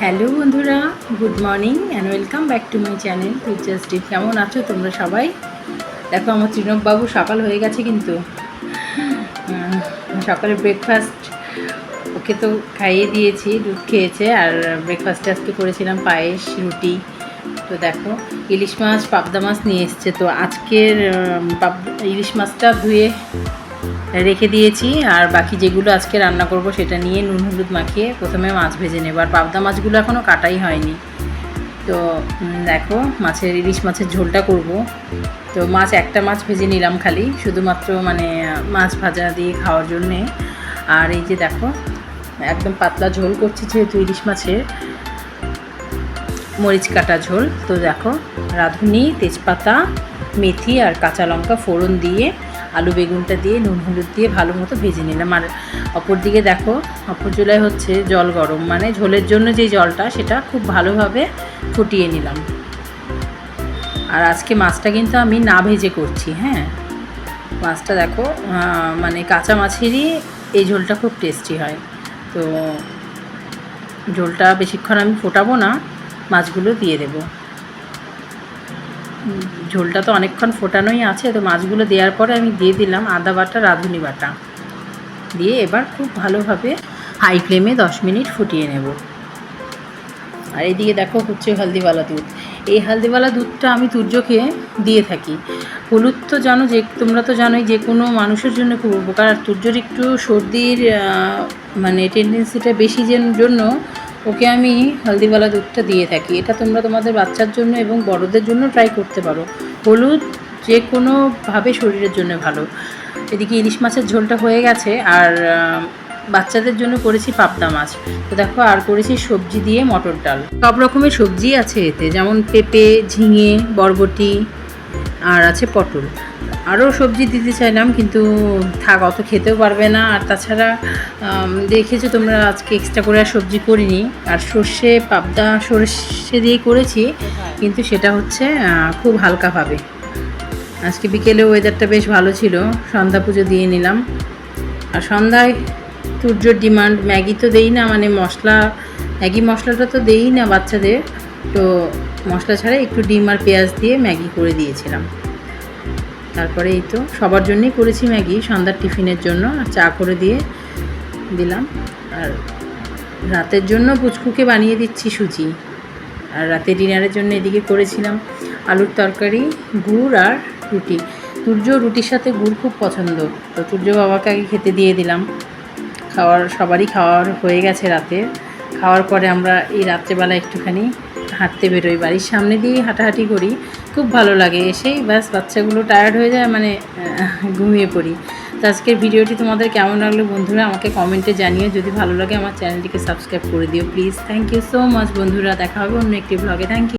Hello বন্ধুরা, good morning and welcome back to my channel teachers tip কেমন আছো তোমরা সবাই? দেখো আমার তৃণববাবু সকাল হয়ে গেছে কিন্তু। সকালে ব্রেকফাস্ট ওকে তো খাইয়ে দিয়েছি, দুধ খেয়েছে আর ব্রেকফাস্টে আজকে করেছিলাম পায়েস, রুটি। তো দেখো, ইলিশ মাছ, পাবদা মাছ নিয়ে এসছে। তো আজকের ইলিশ মাছটা ধুয়ে রেখে দিয়েছি আর বাকি যেগুলো আজকে রান্না করব সেটা নিয়ে নুন হলুদ মাখিয়ে প্রথমে মাছ ভেজে নেব। আর পাবদা মাছগুলো এখনও কাটাই হয়নি। তো দেখো মাছের, ইলিশ মাছের ঝোলটা করব। তো মাছ একটা মাছ ভেজে নিলাম খালি, শুধুমাত্র মানে মাছ ভাজা দিয়ে খাওয়ার জন্যে। আর এই যে দেখো, একদম পাতলা ঝোল করছি যেহেতু ইলিশ মাছের। মরিচ কাটা ঝোল। তো দেখো, রাঁধুনি, তেজপাতা মেথি আর কাঁচা লঙ্কা ফোড়ন দিয়ে, আলু বেগুনটা দিয়ে, নুন হলুদ দিয়ে ভালো মতো ভেজে নিলাম। আর অপর দিকে দেখো, অপর চুলায় হচ্ছে জল গরম। মানে ঝোলের জন্য যে জলটা, সেটা খুব ভালোভাবে ফুটিয়ে নিলাম। আর আজকে মাছটা কিন্তু আমি না ভেজে করছি হ্যাঁ? মাছটা দেখো মানে কাঁচা মাছেরই এই ঝোলটা খুব টেস্টি হয়। তো ঝোলটা বেশিক্ষণ আমি ফোটাবো না, মাছগুলো দিয়ে দেবো। ঝোলটা তো অনেকক্ষণ ফোটানোই আছে, তো মাছগুলো দেওয়ার পরে আমি দিয়ে দিলাম আদা বাটা, রাঁধুনি বাটা। দিয়ে এবার খুব ভালোভাবে হাই ফ্লেমে দশ মিনিট ফুটিয়ে নেব। আর এইদিকে দেখো হচ্ছে হলদিওয়ালা দুধ। এই হলদিওয়ালা দুধটা আমি তুর্যকে দিয়ে থাকি। হলুদ তো জানো যে, তোমরা তো জানোই যে, কোনো মানুষের জন্য খুব উপকার। আর তুর্যর একটু সর্দির মানে টেন্ডেন্সিটা বেশি জন্য ওকে আমি হলদিওয়ালা দুধটা দিয়ে থাকি। এটা তোমরা তোমাদের বাচ্চার জন্য এবং বড়দের জন্য ট্রাই করতে পারো। হলুদ যে কোনোভাবে শরীরের জন্য ভালো। এদিকে ইলিশ মাছের ঝোলটা হয়ে গেছে আর বাচ্চাদের জন্য করেছি পাবদা মাছ। তো দেখো, আর করেছি সবজি দিয়ে মটর ডাল। সব রকমের সবজি আছে এতে। যেমন পেঁপে, ঝিঙে, বরবটি, আর আছে পটল। আরও সবজি দিতে চাইলাম, কিন্তু থাক, অত খেতেও পারবে না। আর তাছাড়া দেখেছ তোমরা আজকে এক্সট্রা করে আর সবজি করিনি। আর সর্ষে, পাবদা সর্ষে দিয়ে করেছি, কিন্তু সেটা হচ্ছে খুব হালকাভাবে। আজকে বিকেলে ওয়েদারটা বেশ ভালো ছিল, সন্ধ্যা পুজো দিয়ে নিলাম। আর সন্ধ্যায় সূর্যর ডিমান্ড ম্যাগি তো দেই না মানে মশলা, ম্যাগি মশলাটা তো দেই না বাচ্চাদের। তো মশলা ছাড়া একটু ডিম আর পেঁয়াজ দিয়ে ম্যাগি করে দিয়েছিলাম। তারপরে এই তো সবার জন্যই করেছি ম্যাগি, সন্ধ্যার টিফিনের জন্য, আর চা করে দিয়ে দিলাম। আর রাতের জন্য পুচকুকে বানিয়ে দিচ্ছি সুজি। আর রাতে ডিনারের জন্য এদিকে করেছিলাম আলুর তরকারি, গুড় আর রুটি। সূর্য রুটির সাথে গুড় খুব পছন্দ। তো সূর্য বাবাকে আগে খেতে দিয়ে দিলাম। খাওয়ার, সবারই খাওয়ার হয়ে গেছে রাতে। খাওয়ার পরে আমরা এই রাত্রেবেলা একটুখানি হাঁটতে বেরোই, বাড়ির সামনে দিয়েই হাঁটাহাঁটি করি, খুব ভালো লাগে। এসেই ব্যাস বাচ্চাগুলো টায়ার্ড হয়ে যায় মানে ঘুমিয়ে পড়ি। তো আজকের ভিডিওটি তোমাদের কেমন লাগল বন্ধুরা আমাকে কমেন্টে জানিও। যদি ভালো লাগে আমার চ্যানেলটিকে সাবস্ক্রাইব করে দিও please thank you so much বন্ধুরা, দেখা হবে অন্য একটি ব্লগে থ্যাংক ইউ